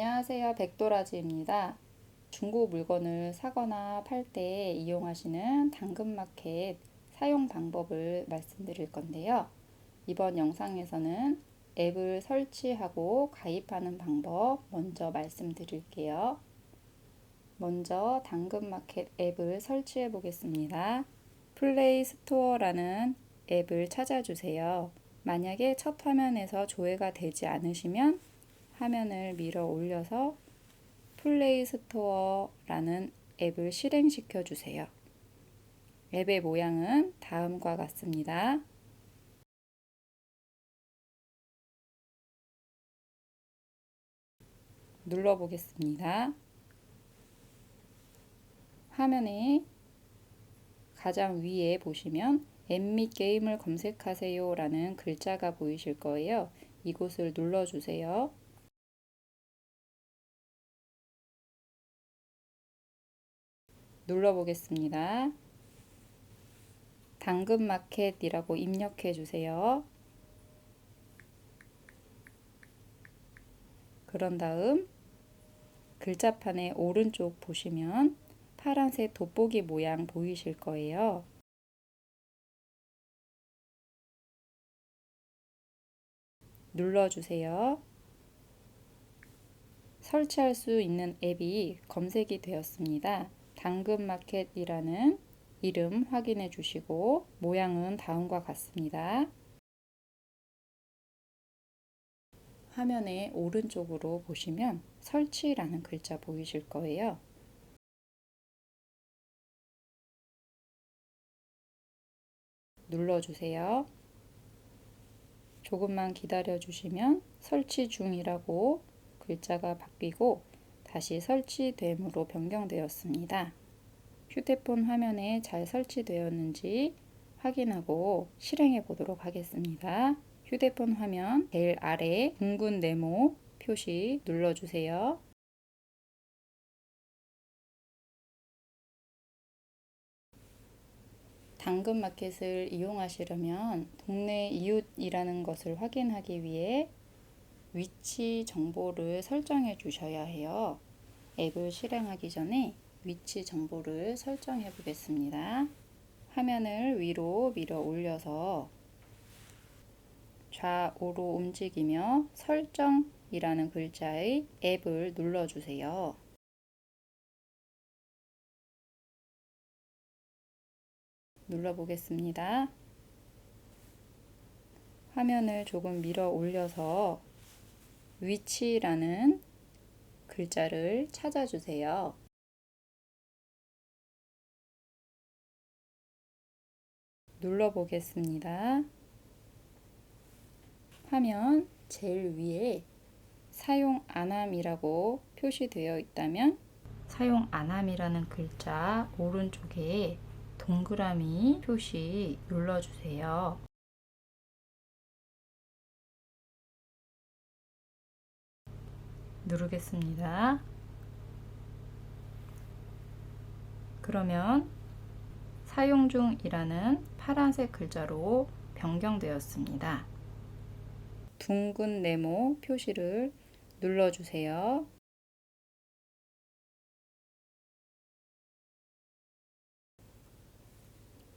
안녕하세요. 백도라지입니다. 중고 물건을 사거나 팔 때 이용하시는 당근마켓 사용 방법을 말씀드릴 건데요. 이번 영상에서는 앱을 설치하고 가입하는 방법 먼저 말씀드릴게요. 먼저 당근마켓 앱을 설치해 보겠습니다. 플레이 스토어라는 앱을 찾아주세요. 만약에 첫 화면에서 조회가 되지 않으시면 화면을 밀어 올려서 플레이 스토어라는 앱을 실행시켜 주세요. 앱의 모양은 다음과 같습니다. 눌러 보겠습니다. 화면에 가장 위에 보시면 앱 및 게임을 검색하세요 라는 글자가 보이실 거예요. 이곳을 눌러주세요. 눌러 보겠습니다. 당근마켓이라고 입력해 주세요. 그런 다음 글자판의 오른쪽 보시면 파란색 돋보기 모양 보이실 거예요. 눌러주세요. 설치할 수 있는 앱이 검색이 되었습니다. 당근마켓이라는 이름 확인해 주시고 모양은 다음과 같습니다. 화면의 오른쪽으로 보시면 설치라는 글자 보이실 거예요. 눌러주세요. 조금만 기다려 주시면 설치 중이라고 글자가 바뀌고 다시 설치됨으로 변경되었습니다. 휴대폰 화면에 잘 설치되었는지 확인하고 실행해 보도록 하겠습니다. 휴대폰 화면 제일 아래 둥근 네모 표시 눌러주세요. 당근마켓을 이용하시려면 동네 이웃이라는 것을 확인하기 위해 위치 정보를 설정해 주셔야 해요. 앱을 실행하기 전에 위치 정보를 설정해 보겠습니다. 화면을 위로 밀어 올려서 좌우로 움직이며 설정이라는 글자의 앱을 눌러주세요. 눌러보겠습니다. 화면을 조금 밀어 올려서 위치라는 글자를 찾아주세요. 눌러 보겠습니다. 화면 제일 위에 사용 안함이라고 표시되어 있다면 사용 안함이라는 글자 오른쪽에 동그라미 표시 눌러주세요. 누르겠습니다. 그러면 사용 중이라는 파란색 글자로 변경되었습니다. 둥근 네모 표시를 눌러주세요.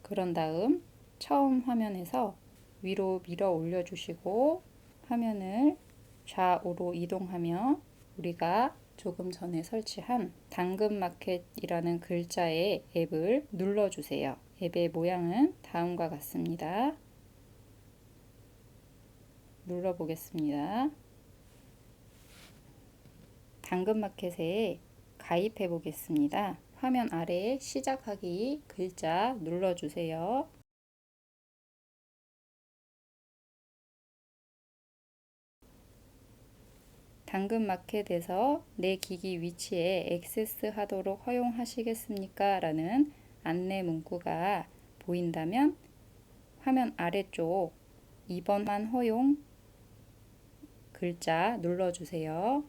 그런 다음 처음 화면에서 위로 밀어 올려주시고 화면을 좌우로 이동하며 우리가 조금 전에 설치한 당근마켓이라는 글자의 앱을 눌러주세요. 앱의 모양은 다음과 같습니다. 눌러보겠습니다. 당근마켓에 가입해 보겠습니다. 화면 아래 시작하기 글자 눌러주세요. 당근마켓에서 내 기기 위치에 액세스 하도록 허용하시겠습니까? 라는 안내 문구가 보인다면 화면 아래쪽 2번만 허용 글자 눌러주세요.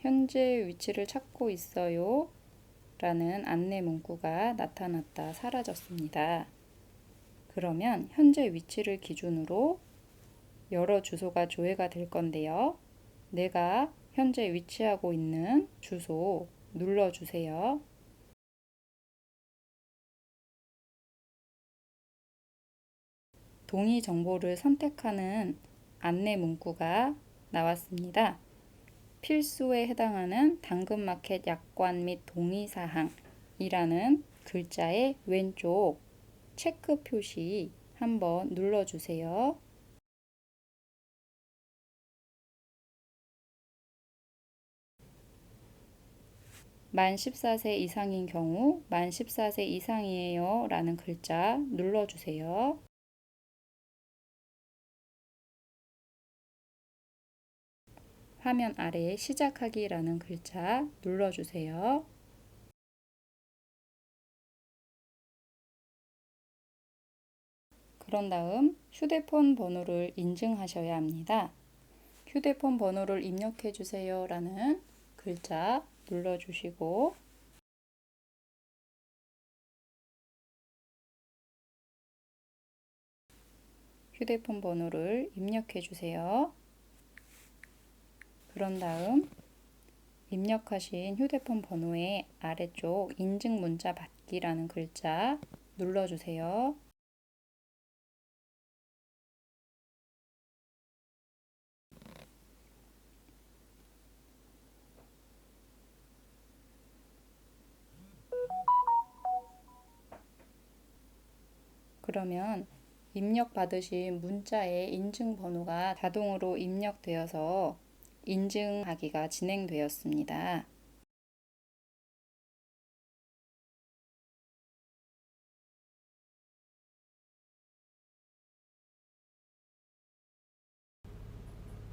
현재 위치를 찾고 있어요. 라는 안내 문구가 나타났다 사라졌습니다. 그러면 현재 위치를 기준으로 여러 주소가 조회가 될 건데요. 내가 현재 위치하고 있는 주소 눌러주세요. 동의 정보를 선택하는 안내 문구가 나왔습니다. 필수에 해당하는 당근마켓 약관 및 동의사항이라는 글자의 왼쪽 체크 표시 한번 눌러주세요. 만 14세 이상인 경우 만 14세 이상이에요 라는 글자 눌러주세요. 화면 아래 시작하기라는 글자 눌러주세요. 그런 다음 휴대폰 번호를 인증하셔야 합니다. 휴대폰 번호를 입력해 주세요 라는 글자 눌러주시고 휴대폰 번호를 입력해 주세요. 그런 다음 입력하신 휴대폰 번호의 아래쪽 인증 문자 받기라는 글자 눌러주세요. 그러면 입력 받으신 문자의 인증 번호가 자동으로 입력되어서 인증하기가 진행되었습니다.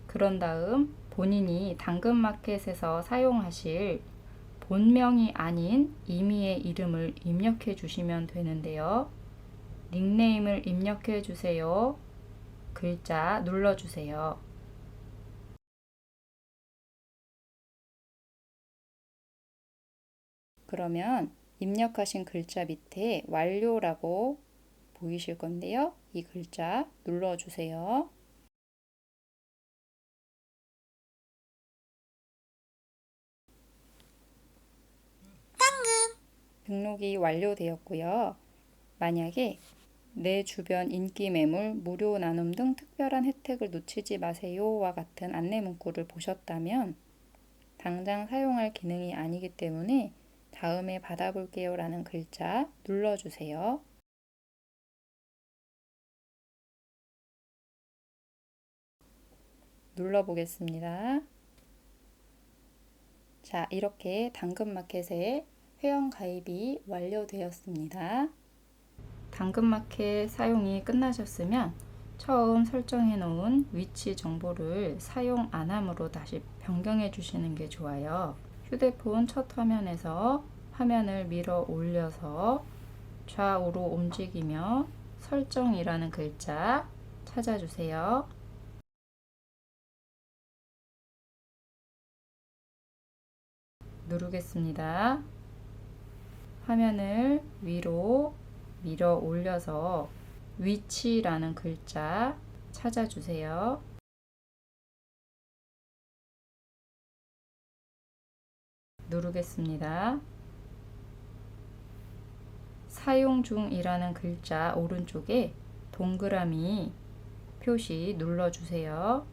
그런 다음 본인이 당근마켓에서 사용하실 본명이 아닌 임의의 이름을 입력해 주시면 되는데요. 닉네임을 입력해 주세요. 글자 눌러 주세요. 그러면 입력하신 글자 밑에 완료라고 보이실 건데요. 이 글자 눌러 주세요. 등록이 완료되었고요. 만약에 내 주변 인기 매물, 무료 나눔 등 특별한 혜택을 놓치지 마세요와 같은 안내 문구를 보셨다면 당장 사용할 기능이 아니기 때문에 다음에 받아볼게요 라는 글자 눌러주세요. 눌러보겠습니다. 자, 이렇게 당근마켓에 회원 가입이 완료되었습니다. 당근마켓 사용이 끝나셨으면 처음 설정해 놓은 위치 정보를 사용 안 함으로 다시 변경해 주시는 게 좋아요. 휴대폰 첫 화면에서 화면을 밀어 올려서 좌우로 움직이며 설정이라는 글자 찾아주세요. 누르겠습니다. 화면을 위로 밀어 올려서 위치라는 글자 찾아주세요. 누르겠습니다. 사용 중이라는 글자 오른쪽에 동그라미 표시 눌러주세요.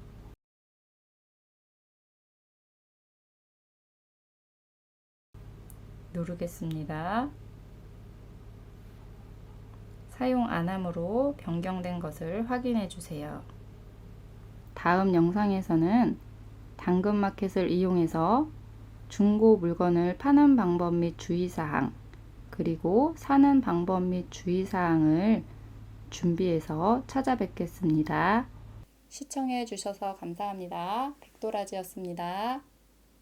누르겠습니다. 사용 안 함으로 변경된 것을 확인해 주세요. 다음 영상에서는 당근마켓을 이용해서 중고 물건을 파는 방법 및 주의사항, 그리고 사는 방법 및 주의사항을 준비해서 찾아뵙겠습니다. 시청해 주셔서 감사합니다. 백도라지였습니다.